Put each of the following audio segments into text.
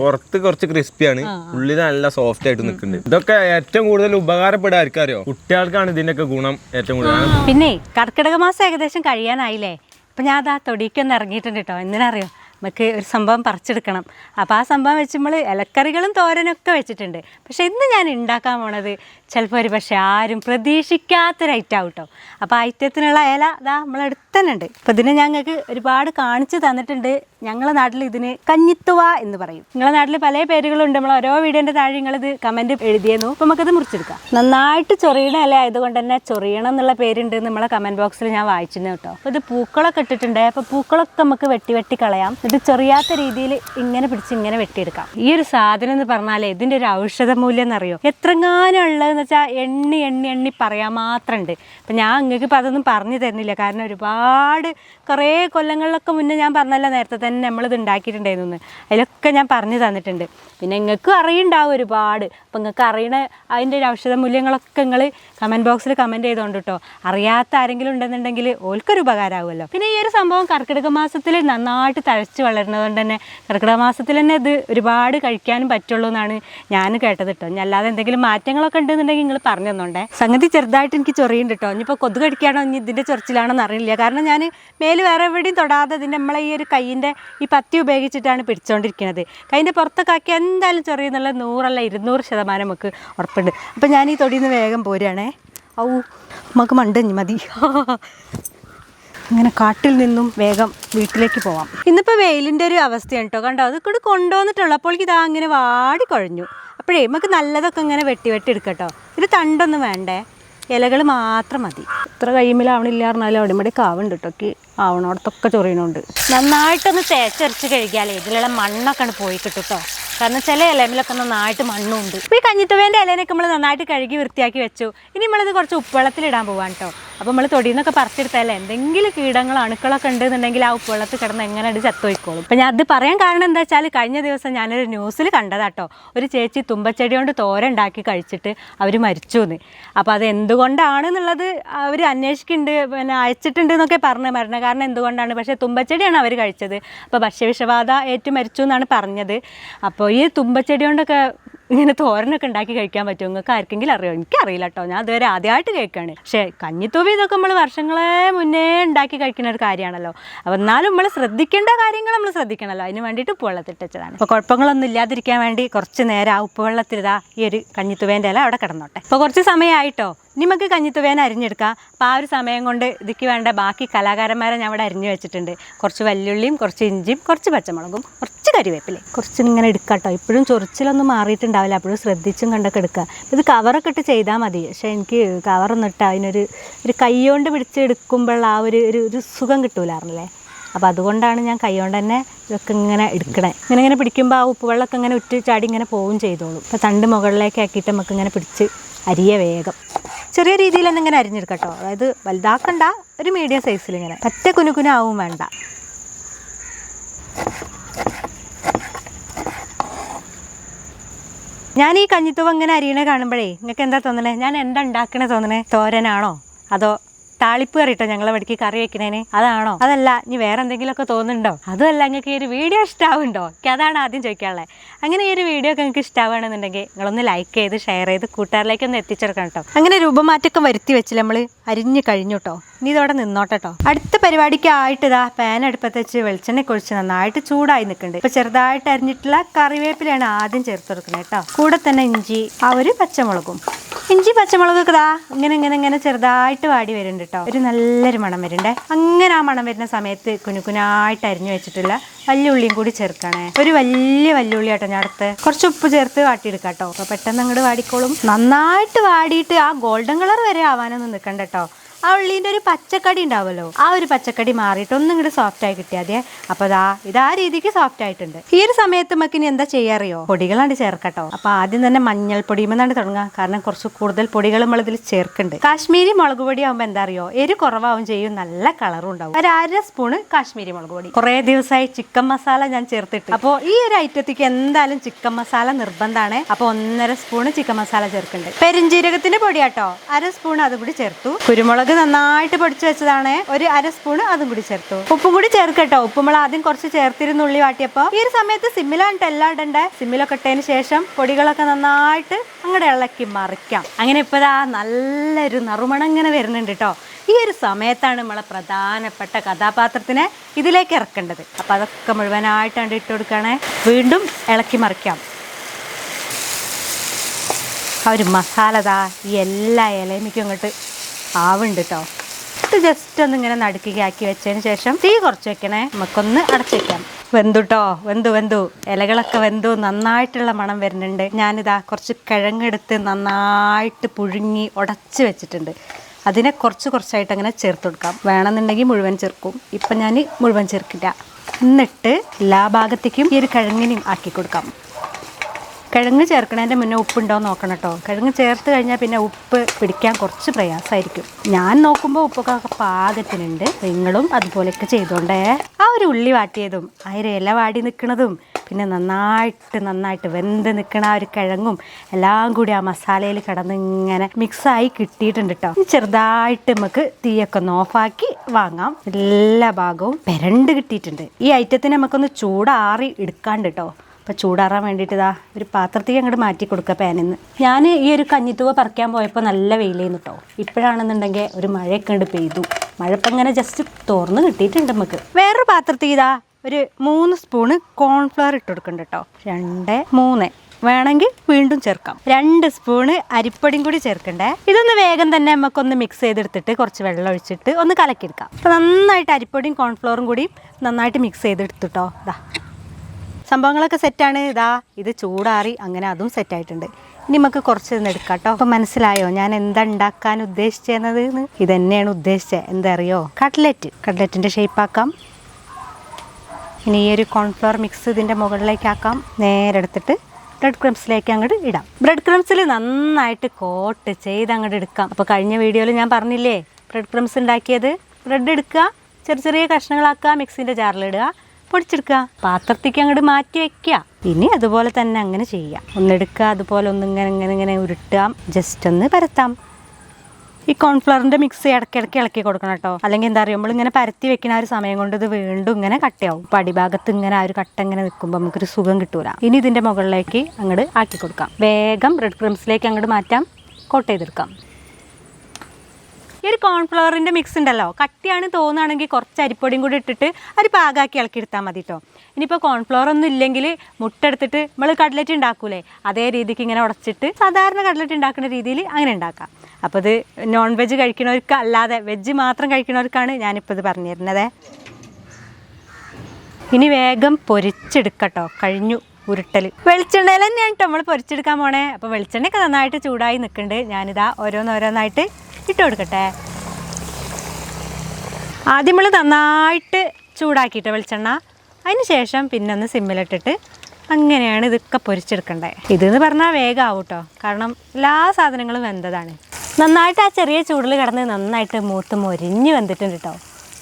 പുറത്ത് കുറച്ച് ക്രിസ്പിയാണ് ഉള്ളിൽ നല്ല സോഫ്റ്റ് ആയിട്ട് നിൽക്കുന്നുണ്ട്. ഇതൊക്കെ ഏറ്റവും കൂടുതൽ ഉപകാരപ്പെടുക ആർക്കറിയോ? കുട്ടികൾക്കാണ് ഇതിന്റെയൊക്കെ ഗുണം ഏറ്റവും കൂടുതൽ. പിന്നെ കർക്കിടക മാസം ഏകദേശം കഴിയാനായില്ലേ? അപ്പൊ ഞാൻ അതാ തൊടിക്കൊന്ന് ഇറങ്ങിയിട്ടുണ്ട് കേട്ടോ എന്തിനറിയോ? നമുക്ക് ഒരു സംഭവം പറിച്ചെടുക്കണം. അപ്പോൾ ആ സംഭവം വെച്ച് നമ്മൾ ഇലക്കറികളും തോരനൊക്കെ വെച്ചിട്ടുണ്ട്. പക്ഷെ ഇന്ന് ഞാൻ ഉണ്ടാക്കാൻ പോണത് ചിലപ്പോൾ ഒരു പക്ഷേ ആരും പ്രതീക്ഷിക്കാത്തൊരു ഐറ്റം ആവും കേട്ടോ അപ്പോൾ ഐറ്റത്തിനുള്ള ഇല അതാ നമ്മളെടുത്ത് തന്നെ ഉണ്ട് അപ്പോൾ ഇതിനെ ഞങ്ങൾക്ക് ഒരുപാട് കാണിച്ചു തന്നിട്ടുണ്ട്. ഞങ്ങളുടെ നാട്ടിൽ ഇതിന് കഞ്ഞിത്തുവ എന്ന് പറയും. നിങ്ങളെ നാട്ടിൽ പല പേരുകളുണ്ട്. നമ്മൾ ഓരോ വീഡിയോന്റെ താഴെ നിങ്ങളിത് കമന്റ് എഴുതിയെന്നു. അപ്പോൾ നമുക്കത് മുറിച്ചെടുക്കാം. നന്നായിട്ട് ചൊറിയണ ഇല ആയതുകൊണ്ട് തന്നെ ചൊറിയണം എന്നുള്ള പേരുണ്ട് നമ്മളെ കമന്റ് ബോക്സിൽ ഞാൻ വായിച്ചിരുന്നു കേട്ടോ അപ്പോൾ ഇത് പൂക്കളൊക്കെ ഇട്ടിട്ടുണ്ട്. അപ്പോൾ പൂക്കളൊക്കെ നമുക്ക് വെട്ടി വെട്ടി കളയാം. ഇത് ചെറിയാത്ത രീതിയിൽ ഇങ്ങനെ പിടിച്ച് ഇങ്ങനെ വെട്ടിയെടുക്കാം. ഈ ഒരു സാധനം എന്ന് പറഞ്ഞാൽ ഇതിന്റെ ഒരു ഔഷധ മൂല്യം എന്നറിയോ? എത്രങ്ങാനും ഉള്ളതെന്ന് വെച്ചാൽ എണ്ണി എണ്ണി എണ്ണി പറയാൻ മാത്രമുണ്ട് അപ്പം ഞാൻ നിങ്ങൾക്ക് അതൊന്നും പറഞ്ഞു തരുന്നില്ല. കാരണം ഒരുപാട് കുറേ കൊല്ലങ്ങളിലൊക്കെ മുന്നേ ഞാൻ പറഞ്ഞല്ലോ നേരത്തെ തന്നെ നമ്മളിത് ഉണ്ടാക്കിയിട്ടുണ്ടായിരുന്നു അതിലൊക്കെ ഞാൻ പറഞ്ഞു തന്നിട്ടുണ്ട്. പിന്നെ നിങ്ങൾക്കും അറിയുണ്ടാവും ഒരുപാട്. അപ്പം നിങ്ങൾക്ക് അറിയണ അതിന്റെ ഒരു ഔഷധ മൂല്യങ്ങളൊക്കെ നിങ്ങൾ കമന്റ് ബോക്സിൽ കമന്റ് ചെയ്തോണ്ട് കേട്ടോ അറിയാത്ത ആരെങ്കിലും ഉണ്ടെന്നുണ്ടെങ്കിൽ ഓൽക്കൊരു ഉപകാരമാവുമല്ലോ പിന്നെ ഈ ഒരു സംഭവം കർക്കിടക മാസത്തിൽ നന്നായിട്ട് തഴച്ച് വളരുന്നതുകൊണ്ട് തന്നെ കർക്കിടക മാസത്തിൽ തന്നെ ഇത് ഒരുപാട് കഴിക്കാനും പറ്റുള്ളൂ എന്നാണ് ഞാൻ കേട്ടത് കേട്ടോ ഞാൻ അല്ലാതെ എന്തെങ്കിലും മാറ്റങ്ങളൊക്കെ ഉണ്ടെന്നുണ്ടെങ്കിൽ നിങ്ങൾ പറഞ്ഞു തന്നോണ്ടേ. സംഗതി ചെറുതായിട്ട് എനിക്ക് ചൊറിയുണ്ട് കേട്ടോ ഇനിയിപ്പോൾ കൊതുക് കടിക്കാണോ? ഇനി ഇതിന്റെ ചൊറിച്ചിലാണോ എന്ന് അറിയില്ല. കാരണം ഞാൻ മേൽ വേറെ എവിടെയും തൊടാതെ ഇതിന്റെ നമ്മളെ ഈ ഒരു കയ്യിന്റെ ഈ പത്തി ഉപയോഗിച്ചിട്ടാണ് പിടിച്ചുകൊണ്ടിരിക്കുന്നത് കൈന്റെ പുറത്തൊക്കെ ആക്കി എന്തായാലും ചൊറിയുന്നുള്ള നൂറല്ല ഇരുന്നൂറ് ശതമാനം നമുക്ക് ഉറപ്പുണ്ട്. അപ്പം ഞാൻ ഈ തൊടിയിൽ നിന്ന് വേഗം പോരുകയാണേ ഔ നമുക്ക് മണ്ടഞ്ഞ് മതി. ഇങ്ങനെ കാട്ടിൽ നിന്നും വേഗം വീട്ടിലേക്ക് പോവാം. ഇന്നിപ്പോൾ വെയിലിന്റെ ഒരു അവസ്ഥയാണ് കേട്ടോ കണ്ടോ? അത് കൂടി കൊണ്ടുവന്നിട്ടുള്ളൂ. അപ്പോൾ ഇതാ അങ്ങനെ വാടി കുഴഞ്ഞു. അപ്പോഴേ നമുക്ക് നല്ലതൊക്കെ ഇങ്ങനെ വെട്ടി വെട്ടി എടുക്കട്ടോ ഇത് തണ്ടൊന്നും വേണ്ടേ? ഇലകൾ മാത്രം മതി. ഇത്ര കയ്യുമ്മിലാവണില്ല പറഞ്ഞാലും അവിടെ ഇവിടെ കാവുണ്ട് കേട്ടോ ആവണോടത്തൊക്കെ ചൊറിയണുണ്ട്. നന്നായിട്ടൊന്ന് തേച്ചരച്ച് കഴുകിയാലേ ഇതിലുള്ള മണ്ണൊക്കെ ആണ് പോയി കിട്ടും കേട്ടോ കാരണം ചില ഇലമിലൊക്കെ നന്നായിട്ട് മണ്ണുണ്ട്. ഇപ്പോൾ ഈ കഞ്ഞിത്തുവേന്റെ ഇലനൊക്കെ നമ്മൾ നന്നായിട്ട് കഴുകി വൃത്തിയാക്കി വെച്ചു. ഇനി നമ്മളിത് കുറച്ച് ഉപ്പുവെള്ളത്തിലിടാൻ പോവാൻ കേട്ടോ അപ്പോൾ നമ്മൾ തൊടിയിൽ നിന്നൊക്കെ പറിച്ചെടുത്താലേ എന്തെങ്കിലും കീടങ്ങൾ അണുക്കളൊക്കെ ഉണ്ടെന്നുണ്ടെങ്കിൽ ആ ഉപ്പുവെള്ളത്തിൽ കിടന്ന് എങ്ങനെ അത് ചത്തുപോയിക്കോളും അപ്പം ഞാൻ അത് പറയാൻ കാരണം എന്താ വെച്ചാൽ കഴിഞ്ഞ ദിവസം ഞാനൊരു ന്യൂസിൽ കണ്ടതാട്ടോ ഒരു ചേച്ചി തുമ്പച്ചെടി കൊണ്ട് തോര ഉണ്ടാക്കി കഴിച്ചിട്ട് അവർ മരിച്ചു എന്ന് അപ്പോൾ അത് എന്തുകൊണ്ടാണെന്നുള്ളത് അവർ അന്വേഷിക്കുന്നുണ്ട് പിന്നെ അയച്ചിട്ടുണ്ട് എന്നൊക്കെ പറഞ്ഞു മരണം കാരണം എന്തുകൊണ്ടാണ്? പക്ഷേ തുമ്പച്ചെടിയാണ് അവർ കഴിച്ചത്. അപ്പോൾ ഭക്ഷ്യവിഷബാധ ഏറ്റു മരിച്ചു എന്നാണ് പറഞ്ഞത്. അപ്പോൾ ഈ തുമ്പച്ചെടി കൊണ്ടൊക്കെ ഇങ്ങനെ തോരനൊക്കെ ഉണ്ടാക്കി കഴിക്കാൻ പറ്റുമോ? നിങ്ങൾക്ക് ആർക്കെങ്കിലും അറിയോ? എനിക്കറിയില്ല കേട്ടോ. ഞാൻ അതുവരെ ആദ്യമായിട്ട് കേൾക്കുകയാണ് പക്ഷേ കഞ്ഞിത്തൂവി ഇതൊക്കെ നമ്മൾ വർഷങ്ങളെ മുന്നേ ഉണ്ടാക്കി കഴിക്കുന്ന ഒരു കാര്യമാണല്ലോ. അപ്പോൾ എന്നാലും നമ്മൾ ശ്രദ്ധിക്കേണ്ട കാര്യങ്ങൾ നമ്മൾ ശ്രദ്ധിക്കണമല്ലോ അതിന് വേണ്ടിയിട്ട് ഉപ്പുവെള്ളത്തിട്ടതാണ് അപ്പോൾ കുഴപ്പങ്ങളൊന്നും ഇല്ലാതിരിക്കാൻ വേണ്ടി കുറച്ച് നേരം ആ ഇതാ ഈ ഒരു കഞ്ഞിത്തുവേന്റെ ഇല അവിടെ കിടന്നോട്ടെ. അപ്പോൾ കുറച്ച് സമയമായിട്ടോ? നമുക്ക് കഞ്ഞിത്തുവേന അരിഞ്ഞെടുക്കാം. അപ്പോൾ ആ ഒരു സമയം കൊണ്ട് ഇതിക്ക് വേണ്ട ബാക്കി കലാകാരന്മാരെ ഞാൻ ഇവിടെ അരിഞ്ഞു വെച്ചിട്ടുണ്ട്. കുറച്ച് വല്യുള്ളിയും കുറച്ച് ഇഞ്ചിയും കുറച്ച് പച്ചമുളകും കുറച്ച് കരിവേപ്പിലയും. കുറച്ച് ഇങ്ങനെ കേട്ടോ ഇപ്പോഴും ചൊറിച്ചിലൊന്നും മാറിയിട്ടുണ്ടാവില്ല. അപ്പോഴും ശ്രദ്ധിച്ചും കണ്ടൊക്കെ എടുക്കുക. ഇത് കവറൊക്കെ ഇട്ട് ചെയ്താൽ മതി. പക്ഷേ എനിക്ക് കവറൊന്നും അതിനൊരു ഒരു കൈകൊണ്ട് പിടിച്ചെടുക്കുമ്പോൾ ആ ഒരു ഒരു ഒരു സുഖം കിട്ടൂലായിരുന്നല്ലേ? അപ്പോൾ അതുകൊണ്ടാണ് ഞാൻ കൈകൊണ്ട് തന്നെ ഇതൊക്കെ ഇങ്ങനെ എടുക്കണേ. ഇങ്ങനെ ഇങ്ങനെ പിടിക്കുമ്പോൾ ആ ഉപ്പുവെള്ളമൊക്കെ ഇങ്ങനെ ഉറ്റ് ചാടി ഇങ്ങനെ പോവും ചെയ്തോളും. അപ്പോൾ തണ്ട് മുകളിലേക്ക് ആക്കിയിട്ട് നമുക്ക് ഇങ്ങനെ പിടിച്ച് അരിയ വേഗം. ചെറിയ രീതിയിൽ എന്നിങ്ങനെ അരിഞ്ഞെടുക്കട്ടോ. അതായത് വലുതാക്കണ്ട ഒരു മീഡിയം സൈസിൽ ഇങ്ങനെ. പറ്റ കുനുകുനാവും വേണ്ട. ഞാൻ ഈ കഞ്ഞിത്തുവ ഇങ്ങനെ അരിയണ കാണുമ്പോഴേ നിങ്ങൾക്ക് എന്താ തോന്നണേ? ഞാൻ എന്താ ഉണ്ടാക്കണേ തോന്നണേ? തോരനാണോ? അതോ താളിപ്പ് കറിയിട്ടോ ഞങ്ങളെ വടിക്ക് കറി വെക്കണേനെ. അതാണോ? അതല്ല ഇനി വേറെ എന്തെങ്കിലുമൊക്കെ തോന്നുന്നുണ്ടോ? അതുമല്ല നിങ്ങൾക്ക് ഈ ഒരു വീഡിയോ ഇഷ്ടാവുണ്ടോ? അതാണ് ആദ്യം ചോദിക്കാനുള്ളത് അങ്ങനെ ഈ ഒരു വീഡിയോ ഒക്കെ നിങ്ങൾക്ക് ഇഷ്ടമാണെന്നുണ്ടെങ്കിൽ നിങ്ങളൊന്ന് ലൈക്ക് ചെയ്ത് ഷെയർ ചെയ്ത് കൂട്ടുകാരിലേക്ക് ഒന്ന് എത്തിച്ചെടുക്കണം കേട്ടോ. അങ്ങനെ രൂപമാറ്റമൊക്കെ വരുത്തി വെച്ച് നമ്മൾ അരിഞ്ഞ് കഴിഞ്ഞു കേട്ടോ. ഇനി ഇതോടെ നിന്നോട്ടോ അടുത്ത പരിപാടിക്കായിട്ട് ഇതാ പാൻ അടുപ്പത്ത് വെച്ച് വെളിച്ചെണ്ണ കുഴിച്ച് നന്നായിട്ട് ചൂടായി നിൽക്കുന്നുണ്ട്. ഇപ്പൊ ചെറുതായിട്ട് അരിഞ്ഞിട്ടുള്ള കറിവേപ്പിലാണ് ആദ്യം ചേർത്ത് കൊടുക്കുന്നത് കേട്ടോ. കൂടെ തന്നെ ഇഞ്ചി ആ ഒരു പച്ചമുളകും. ഇഞ്ചി പച്ചമുളക് ഇതാ ഇങ്ങനെ ഇങ്ങനെ ഇങ്ങനെ ചെറുതായിട്ട് വാടി വരുന്നുണ്ട് കേട്ടോ ഒരു നല്ലൊരു മണം വരുന്നുണ്ടേ. അങ്ങനെ ആ മണം വരുന്ന സമയത്ത് കുനുകുനായിട്ട് അരിഞ്ഞു വെച്ചിട്ടുള്ള വലിയ ഉള്ളിയും കൂടി ചേർക്കണേ. ഒരു വലിയ വലിയ ഉള്ളി കേട്ടോ ഞാൻ അടുത്ത് കുറച്ച് ഉപ്പ് ചേർത്ത് വാട്ടിയെടുക്കാം കേട്ടോ അപ്പോൾ പെട്ടെന്ന് അങ്ങോട്ട് വാടിക്കോളും. നന്നായിട്ട് വാടിയിട്ട് ആ ഗോൾഡൻ കളർ വരെ ആവാനൊന്നും നിൽക്കണ്ട കേട്ടോ ആ ഉള്ളീന്റെ ഒരു പച്ചക്കടി ഉണ്ടാവുമല്ലോ ആ ഒരു പച്ചക്കടി മാറിയിട്ട് ഒന്നും ഇങ്ങോട്ട് സോഫ്റ്റ് ആയി കിട്ടിയാതെ അപ്പോൾ അതാ ഇത് ആ രീതിക്ക് സോഫ്റ്റ് ആയിട്ടുണ്ട്. ഈ ഒരു സമയത്ത് നമുക്ക് ഇനി എന്താ ചെയ്യാറിയോ? പൊടികളാണ് ചേർക്കട്ടോ. അപ്പോൾ ആദ്യം തന്നെ മഞ്ഞൾപ്പൊടിയുമെന്നാണ് തുടങ്ങുക. കാരണം കുറച്ച് കൂടുതൽ പൊടികൾ നമ്മൾ ഇതിൽ ചേർക്കുന്നുണ്ട്. കാശ്മീരി മുളക് പൊടി ആകുമ്പോൾ എന്താ അറിയോ? എരി കുറവാവും ചെയ്യും. നല്ല കളറും ഉണ്ടാവും. ഒരു അര സ്പൂണ് കാശ്മീരി മുളക് പൊടി. കുറേ ദിവസമായി ചിക്കൻ മസാല ഞാൻ ചേർത്തിട്ട്. അപ്പോൾ ഈ ഒരു ഐറ്റത്തേക്ക് എന്തായാലും ചിക്കൻ മസാല നിർബന്ധമാണ് അപ്പോൾ ഒന്നര സ്പൂണ് ചിക്കൻ മസാല ചേർക്കുന്നുണ്ട്. പെരിഞ്ജീരകത്തിന്റെ പൊടിയാട്ടോ. അര സ്പൂൺ അതും കൂടി ചേർത്തു. കുരുമുളക് നന്നായിട്ട് പൊടിച്ചു വെച്ചതാണ്. ഒരു അര സ്പൂൺ അതും കൂടി ചേർത്തു. ഉപ്പും കൂടി ചേർക്കട്ടോ. ഉപ്പ് നമ്മൾ ആദ്യം കുറച്ച് ചേർത്തിരുന്നു ഉള്ളി വാട്ടിയപ്പോൾ ഈ ഒരു സമയത്ത് സിമ്മിലാണ് എല്ലാം ഇടണ്ടേ? സിമ്മിലൊക്കെ ഇട്ടതിന് ശേഷം പൊടികളൊക്കെ നന്നായിട്ട് അങ്ങടെ ഇളക്കി മറിക്കാം. അങ്ങനെ ഇപ്പതാ നല്ലൊരു നറുമണം ഇങ്ങനെ വരുന്നുണ്ട് കേട്ടോ ഈ ഒരു സമയത്താണ് നമ്മളെ പ്രധാനപ്പെട്ട കഥാപാത്രത്തിനെ ഇതിലേക്ക് ഇറക്കേണ്ടത്. അപ്പം അതൊക്കെ മുഴുവനായിട്ടാണ് ഇട്ട് കൊടുക്കണേ. വീണ്ടും ഇളക്കി മറിക്കാം. ആ ഒരു മസാലതാ ഈ എല്ലാ ഇലമിക്കും അങ്ങോട്ട് ആവുന്നുണ്ട് കേട്ടോ ഇത് ജസ്റ്റ് ഒന്ന് ഇങ്ങനെ നടുക്കുകയാക്കി വെച്ചതിന് ശേഷം തീ കുറച്ച് വെക്കണേ. നമുക്കൊന്ന് അടച്ചേക്കാം വെക്കാം. വെന്തുട്ടോ? വെന്തു വെന്തു. ഇലകളൊക്കെ വെന്തു. നന്നായിട്ടുള്ള മണം വരുന്നുണ്ട്. ഞാനിതാ കുറച്ച് കിഴങ്ങെടുത്ത് നന്നായിട്ട് പുഴുങ്ങി ഉടച്ച് വെച്ചിട്ടുണ്ട്. അതിനെ കുറച്ച് കുറച്ചായിട്ട് അങ്ങനെ ചേർത്ത് കൊടുക്കാം. വേണമെന്നുണ്ടെങ്കിൽ മുഴുവൻ ചേർക്കും. ഇപ്പം ഞാൻ മുഴുവൻ ചേർക്കില്ല. എന്നിട്ട് എല്ലാ ഭാഗത്തേക്കും ഈ ഒരു കിഴങ്ങിനെയും ആക്കി കൊടുക്കാം. കിഴങ്ങ് ചേർക്കണതിന്റെ മുന്നേ ഉപ്പുണ്ടോ നോക്കണം കേട്ടോ കിഴങ്ങ് ചേർത്ത് കഴിഞ്ഞാൽ പിന്നെ ഉപ്പ് പിടിക്കാൻ കുറച്ച് പ്രയാസമായിരിക്കും ഞാൻ നോക്കുമ്പോൾ ഉപ്പൊക്കെ പാകത്തിനുണ്ട്. നിങ്ങളും അതുപോലെയൊക്കെ ചെയ്തോണ്ടേ. ആ ഒരു ഉള്ളി വാട്ടിയതും ആ ഒരു ഇല വാടി നിൽക്കുന്നതും പിന്നെ നന്നായിട്ട് നന്നായിട്ട് വെന്ത് നിൽക്കണ ആ ഒരു കിഴങ്ങും എല്ലാം കൂടി ആ മസാലയിൽ കിടന്ന് ഇങ്ങനെ മിക്സായി കിട്ടിയിട്ടുണ്ട് കേട്ടോ ചെറുതായിട്ട് നമുക്ക് തീയൊക്കെ ഒന്ന് ഓഫാക്കി വാങ്ങാം. എല്ലാ ഭാഗവും പെരണ്ട് കിട്ടിയിട്ടുണ്ട്. ഈ ഐറ്റത്തിന് നമുക്കൊന്ന് ചൂടാറി എടുക്കാണ്ട് കേട്ടോ അപ്പോൾ ചൂടാറാൻ വേണ്ടിയിട്ട് ഇതാ ഒരു പാത്രത്തിൽ അങ്ങോട്ട് മാറ്റി കൊടുക്കുക പാനിൽ നിന്ന് ഞാൻ ഈ ഒരു കഞ്ഞിത്തൂവ പറിക്കാൻ പോയപ്പോൾ നല്ല വെയിലേന്ന് കേട്ടോ ഇപ്പോഴാണെന്നുണ്ടെങ്കിൽ ഒരു മഴയൊക്കെ ഉണ്ട് പെയ്തു. മഴ ഇപ്പം ഇങ്ങനെ ജസ്റ്റ് തുറന്ന് കിട്ടിയിട്ടുണ്ട് നമുക്ക് വേറൊരു പാത്രത്തിൽ ഇതാ ഒരു മൂന്ന് സ്പൂണ് കോൺഫ്ലവർ ഇട്ട് കൊടുക്കുന്നുണ്ട് കേട്ടോ രണ്ട് മൂന്ന്. വേണമെങ്കിൽ വീണ്ടും ചേർക്കാം. രണ്ട് സ്പൂണ് അരിപ്പൊടിയും കൂടി ചേർക്കണ്ടേ? ഇതൊന്ന് വേഗം തന്നെ നമുക്കൊന്ന് മിക്സ് ചെയ്തെടുത്തിട്ട് കുറച്ച് വെള്ളം ഒഴിച്ചിട്ട് ഒന്ന് കലക്കിയെടുക്കാം. അപ്പോൾ നന്നായിട്ട് അരിപ്പൊടിയും കോൺഫ്ലവറും കൂടി നന്നായിട്ട് മിക്സ് ചെയ്തെടുത്തിട്ടോ ഇതാ സംഭവങ്ങളൊക്കെ സെറ്റാണ്. ഇതാ ഇത് ചൂടാറി അങ്ങനെ അതും സെറ്റായിട്ടുണ്ട്. ഇനി നമുക്ക് കുറച്ച് നിന്ന് എടുക്കാം കേട്ടോ അപ്പം മനസ്സിലായോ? ഞാൻ എന്താ ഉണ്ടാക്കാൻ ഉദ്ദേശിച്ചത് ഇത് തന്നെയാണ് ഉദ്ദേശിച്ചത് എന്താ അറിയോ കട്ട്ലറ്റ് കട്ട്ലറ്റിന്റെ ഷേപ്പാക്കാം ഇനി ഈ ഒരു കോൺഫ്ലവർ മിക്സ് ഇതിന്റെ മുകളിലേക്കാക്കാം നേരെ എടുത്തിട്ട് ബ്രെഡ് ക്രംസിലേക്ക് അങ്ങോട്ട് ഇടാം. ബ്രെഡ് ക്രംസിൽ നന്നായിട്ട് കോട്ട് ചെയ്ത് അങ്ങോട്ട് എടുക്കാം. അപ്പോൾ കഴിഞ്ഞ വീഡിയോയിൽ ഞാൻ പറഞ്ഞില്ലേ? ബ്രെഡ് ക്രംസ് ഉണ്ടാക്കിയത്. ബ്രെഡ് എടുക്കുക. ചെറിയ ചെറിയ കഷ്ണങ്ങളാക്കുക. മിക്സിന്റെ ജാറിലിടുക. പൊടിച്ചെടുക്കുക. പാത്രത്തേക്ക് അങ്ങോട്ട് മാറ്റി വെക്കുക. ഇനി അതുപോലെ തന്നെ അങ്ങനെ ചെയ്യുക ഒന്നെടുക്കുക അതുപോലെ ഒന്നിങ്ങനെ ഇങ്ങനെ ഇങ്ങനെ ഉരുട്ടാം ജസ്റ്റ് ഒന്ന് പരത്താം. ഈ കോൺഫ്ലവറിന്റെ മിക്സ് ഇടയ്ക്കിടയ്ക്ക് ഇളക്കി കൊടുക്കണം കേട്ടോ. അല്ലെങ്കിൽ എന്താ പറയുക നമ്മളിങ്ങനെ പരത്തി വെക്കുന്ന ആ ഒരു സമയം കൊണ്ട് ഇത് വീണ്ടും ഇങ്ങനെ കട്ടയാവും അപ്പോൾ അടിഭാഗത്ത് ഇങ്ങനെ ആ ഒരു കട്ട ഇങ്ങനെ നിൽക്കുമ്പോൾ നമുക്കൊരു സുഖം കിട്ടൂല. ഇനി ഇതിന്റെ മുകളിലേക്ക് അങ്ങോട്ട് ആക്കി കൊടുക്കാം. വേഗം റെഡ് ക്രംസിലേക്ക് അങ്ങോട്ട് മാറ്റാം. കോട്ട് ചെയ്തെടുക്കാം. ഈ ഒരു കോൺഫ്ലവറിന്റെ മിക്സ് ഉണ്ടല്ലോ. കട്ടിയാണ് തോന്നുകയാണെങ്കിൽ കുറച്ച് അരിപ്പൊടിയും കൂടി ഇട്ടിട്ട് അത് പാകാക്കി ഇളക്കിയെടുത്താൽ മതി കേട്ടോ ഇനിയിപ്പോൾ കോൺഫ്ലവർ ഒന്നും ഇല്ലെങ്കിൽ മുട്ട എടുത്തിട്ട് നമ്മൾ കട്ട്ലറ്റ് ഉണ്ടാക്കൂലേ? അതേ രീതിക്ക് ഇങ്ങനെ ഉടച്ചിട്ട് സാധാരണ കട്ട്ലറ്റ് ഉണ്ടാക്കുന്ന രീതിയിൽ അങ്ങനെ ഉണ്ടാക്കാം. അപ്പോൾ ഇത് നോൺ വെജ് കഴിക്കുന്നവർക്ക് അല്ലാതെ വെജ് മാത്രം കഴിക്കുന്നവർക്കാണ് ഞാനിപ്പോൾ ഇത് പറഞ്ഞു തരുന്നത് ഇനി വേഗം പൊരിച്ചെടുക്കട്ടോ. കഴിഞ്ഞു ഉരുട്ടൽ വെളിച്ചെണ്ണയിൽ തന്നെയാണ് നമ്മൾ പൊരിച്ചെടുക്കാൻ പോണേ. അപ്പോൾ വെളിച്ചെണ്ണയൊക്കെ നന്നായിട്ട് ചൂടായി നിൽക്കുന്നുണ്ട്. ഞാനിതാ ഓരോന്നോരോന്നായിട്ട് ഇട്ട് കൊടുക്കട്ടെ. ആദ്യം നമ്മൾ നന്നായിട്ട് ചൂടാക്കിയിട്ട് വെളിച്ചെണ്ണ. അതിന് ശേഷം പിന്നെ ഒന്ന് സിമ്മിലിട്ടിട്ട് അങ്ങനെയാണ് ഇതൊക്കെ പൊരിച്ചെടുക്കേണ്ടത് ഇതെന്ന് പറഞ്ഞാൽ വേഗമാവും കേട്ടോ കാരണം എല്ലാ സാധനങ്ങളും വെന്തതാണ്. നന്നായിട്ട് ആ ചെറിയ ചൂടിൽ കിടന്ന് നന്നായിട്ട് മൂത്ത് മൊരിഞ്ഞ് വെന്തിട്ടുണ്ട് കേട്ടോ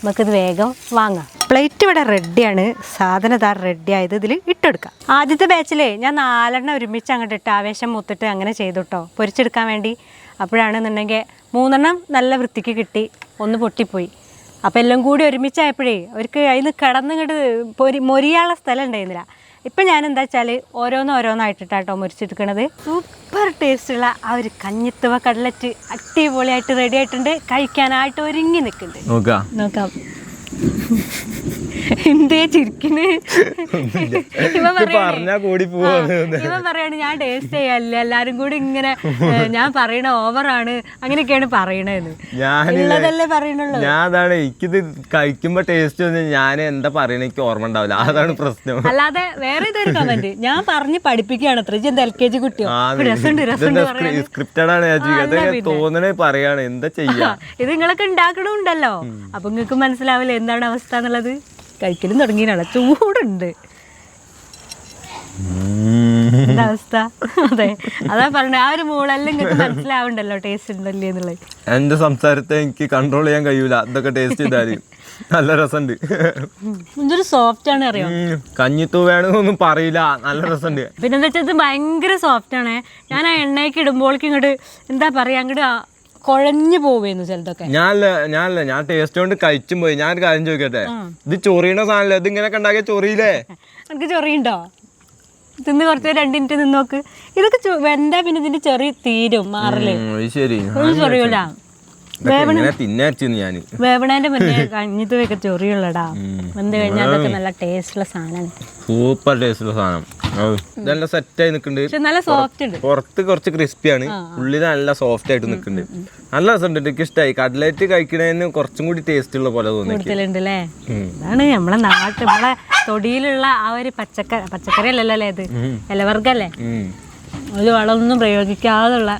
നമുക്കിത് വേഗം വാങ്ങാം. പ്ലേറ്റ് ഇവിടെ റെഡിയാണ്. സാധനം ഇതാ റെഡി ആയത് ഇതിൽ ഇട്ടെടുക്കാം. ആദ്യത്തെ ബാച്ചിലേ ഞാൻ നാലെണ്ണം ഒരുമിച്ച് അങ്ങോട്ട് ഇട്ട് ആവേശം മൂത്തിട്ട് അങ്ങനെ ചെയ്തു കേട്ടോ പൊരിച്ചെടുക്കാൻ വേണ്ടി. അപ്പോഴാണെന്നുണ്ടെങ്കിൽ മൂന്നെണ്ണം നല്ല വൃത്തിക്ക് കിട്ടി. ഒന്ന് പൊട്ടിപ്പോയി. അപ്പോൾ എല്ലാം കൂടി ഒരുമിച്ചായപ്പോഴേ അവർക്ക് അതിന് കിടന്നിങ്ങോട്ട് പൊരി മൊരിയാനുള്ള സ്ഥലം ഉണ്ടായിരുന്നില്ല. ഇപ്പം ഞാൻ എന്താ വെച്ചാൽ ഓരോന്ന് ഓരോന്നായിട്ടിട്ടാട്ടോ മുരിച്ചെടുക്കണത് സൂപ്പർ ടേസ്റ്റുള്ള ആ ഒരു കഞ്ഞിത്തുവ കടലറ്റ് അടിപൊളിയായിട്ട് റെഡി ആയിട്ടുണ്ട്. കഴിക്കാനായിട്ട് ഒരുങ്ങി നിൽക്കുന്നുണ്ട്. നോക്കാം. നോക്കാം. ചിരിക്കണ് പറയാണ് പറഞ്ഞാ കൂടി പോവാന്ന് ആ, പറയാണ് ഞാൻ ടേസ്റ്റ് ചെയ്യല്ല എല്ലാരും കൂടി ഇങ്ങനെ ഞാൻ പറയണ ഓവറാണ് അങ്ങനെയൊക്കെയാണ് പറയണത് ഞാനല്ലേ പറയണുള്ളൂ. ഞാൻ അതാണ് എനിക്കിത് കഴിക്കുമ്പോ ടേസ്റ്റ് വന്ന് ഞാൻ എന്താ പറയണ എനിക്ക് ഓർമ്മ ഉണ്ടാവില്ല. അതാണ് പ്രശ്നം. അല്ലാതെ വേറെ ഇതൊരു കമന്റ് ഞാൻ പറഞ്ഞ് പഠിപ്പിക്കുകയാണ് അത്ര. എന്താ എൽ കെ ജി കുട്ടിയോ? സ്ക്രിപ്റ്റഡ് ആണ് തോന്നണേ പറയാണ്. എന്താ ചെയ്യാ? ഇത് നിങ്ങളൊക്കെ ഉണ്ടാക്കണമുണ്ടല്ലോ അപ്പൊ നിങ്ങൾക്ക് മനസ്സിലാവില്ല എന്താണ് അവസ്ഥ എന്നുള്ളത്? കഴിക്കലും തുടങ്ങിയാണ് ചൂടുണ്ട്. അവസ്ഥ? അതെ. അതാ പറഞ്ഞ ആ ഒരു മൂളെല്ലാം നിങ്ങൾക്ക് മനസ്സിലാവുണ്ടല്ലോ ടേസ്റ്റ് ഉണ്ടല്ലേ എന്നുള്ളത്. എന്റെ സംസാരത്തെ എനിക്ക് കൺട്രോൾ ചെയ്യാൻ കഴിയൂല. അതൊക്കെ ടേസ്റ്റ് ചെയ്താൽ നല്ല രസമുണ്ട് ഇതൊരു സോഫ്റ്റ് ആണ് അറിയോ? കഞ്ഞിത്തൂ വേണമെന്നൊന്നും പറയില്ല. നല്ല രസമുണ്ട് പിന്നെ എന്താ വെച്ചാൽ ഇത് ഭയങ്കര സോഫ്റ്റ് ആണ്. ഞാൻ ആ എണ്ണയ്ക്ക് ഇടുമ്പോഴേക്കും ഇങ്ങോട്ട് എന്താ പറയാ അങ്ങോട്ട് കുഴഞ്ഞു പോവേന്നു ചിലതൊക്കെ. ഞാനല്ല ഞാനല്ല ഞാൻ ടേസ്റ്റ് കൊണ്ട് കഴിച്ചും പോയി. ഞാൻ കാര്യം ചോദിക്കട്ടെ? ഇത് ചൊറിയണ സാധനല്ലേ? ഇത് ഇങ്ങനെയൊക്കെ ഉണ്ടാക്കിയ ചൊറിയില്ലേ? എനിക്ക് ചൊറിയുണ്ടോ? തിന്ന് കുറച്ച് രണ്ട് മിനിറ്റ് നിന്ന് നോക്ക്. ഇതൊക്കെ വെന്താ പിന്നെ ഇതിന്റെ ചെറിയ തീരും മാറൽ. ഉം, അത് ശരി. ചൊറിയൂല. വേവണേന്റെ മുന്നേ കഞ്ഞിത്ത് വെക്ക ചൊറിയുള്ളടാ. വെന്ത് കഴിഞ്ഞാൽ അതൊക്കെ നല്ല ടേസ്റ്റുള്ള സാധനമാണ് സൂപ്പർ ടേസ്റ്റുള്ള സാധനം. ഔ, സെറ്റ് സെറ്റായി നിൽക്കുന്നുണ്ട് നല്ല സോഫ്റ്റ് ഉണ്ട്. പുറത്ത് കുറച്ച് ക്രിസ്പി ആണ്. ഉള്ളിൽ നല്ല സോഫ്റ്റ് ആയിട്ട് നിൽക്കുന്നുണ്ട് നല്ല രസമുണ്ട്. എനിക്ക് ഇഷ്ടമായി കട്ട്ലറ്റ് കഴിക്കണതിന് കുറച്ചും കൂടി ടേസ്റ്റ് ഉള്ള പോലെ തോന്നി കൂടുതലുണ്ട് അല്ലേ അതാണ് നമ്മളെ നാട്ടിൽ നമ്മളെ തൊടിയിലുള്ള ആ ഒരു പച്ചക്കറി പച്ചക്കറി അല്ലല്ലോ അല്ലേ ഇത്? ഇലവർഗല്ലേ. ഒരു വളമൊന്നും പ്രയോഗിക്കാതുള്ള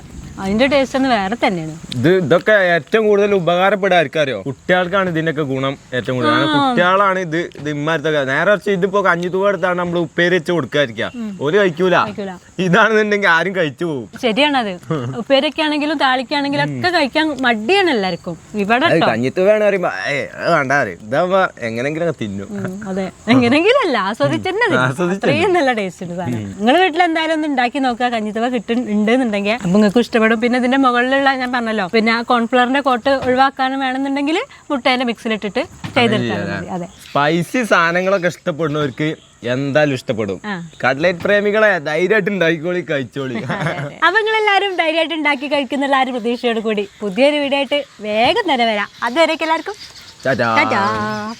അതിന്റെ ടേസ്റ്റ് ഒന്ന് വേറെ തന്നെയാണ്. ഇത് ഇതൊക്കെ ഏറ്റവും കൂടുതൽ ഉപകാരപ്പെടുക ആർക്കറിയോ? കുട്ടികൾക്കാണ് ഇതിന്റെയൊക്കെ ഗുണം ഏറ്റവും കൂടുതൽ. കാരണം കുട്ടികളാണ് ഇത് ഇത് ഇമ്മാരത്തൊക്കെ നേരെ വെച്ച് ഇതിപ്പോ കഞ്ഞിത്തൂവ എടുത്താണ് നമ്മൾ ഉപ്പേരി വെച്ച് കൊടുക്കാതിരിക്കുക ഒരു കഴിക്കൂല. ഇതാണെന്നുണ്ടെങ്കിൽ ആരും കഴിച്ചു പോകും ശരിയാണത്. ഉപ്പേരൊക്കെ ആണെങ്കിലും താളിക്കാണെങ്കിലും ഒക്കെ കഴിക്കാൻ മടിയാണ് എല്ലാവർക്കും. ഇവിടെ കഞ്ഞി തൂവ് പറയുമ്പോ ഏ വേണ്ട ഇതാവുമ്പോ എങ്ങനെങ്കിലും തിന്നും. അതെ. എങ്ങനെങ്കിലും അല്ല അത്രയും നല്ല ടേസ്റ്റ് ഉണ്ട് സാധനം. നിങ്ങൾ വീട്ടിൽ എന്തായാലും ഒന്ന് ഉണ്ടാക്കി നോക്കുക. കഞ്ഞിത്തവ കിട്ടുന്നുണ്ടെന്നുണ്ടെങ്കിൽ അപ്പൊ നിങ്ങൾക്ക് ഇഷ്ടപ്പെടും പിന്നെ ഇതിന്റെ മുകളിലുള്ള ഞാൻ പറഞ്ഞല്ലോ പിന്നെ ആ കോൺഫ്ലവറിന്റെ കോട്ട് ഒഴിവാക്കാനും വേണമെന്നുണ്ടെങ്കിൽ മുട്ടേന്റെ മിക്സിലിട്ടിട്ട് ചെയ്തെടുത്താൽ മതി. അതെ. സ്പൈസി സാധനങ്ങളൊക്കെ ഇഷ്ടപ്പെടുന്നവർക്ക് എന്തായാലും ഇഷ്ടപ്പെടും. കട്ലേറ്റ് പ്രേമികളെ ധൈര്യമായിട്ട് ഉണ്ടാക്കിക്കോളി കഴിച്ചോളി. അപ്പൊ നിങ്ങളെല്ലാവരും ധൈര്യമായിട്ട് ഉണ്ടാക്കി കഴിക്കുന്നുള്ള ഒരു പ്രതീക്ഷയോട് കൂടി പുതിയൊരു വീഡിയോ ആയിട്ട് വേഗം തന്നെ വരാം. അതുവരേക്കും എല്ലാവർക്കും.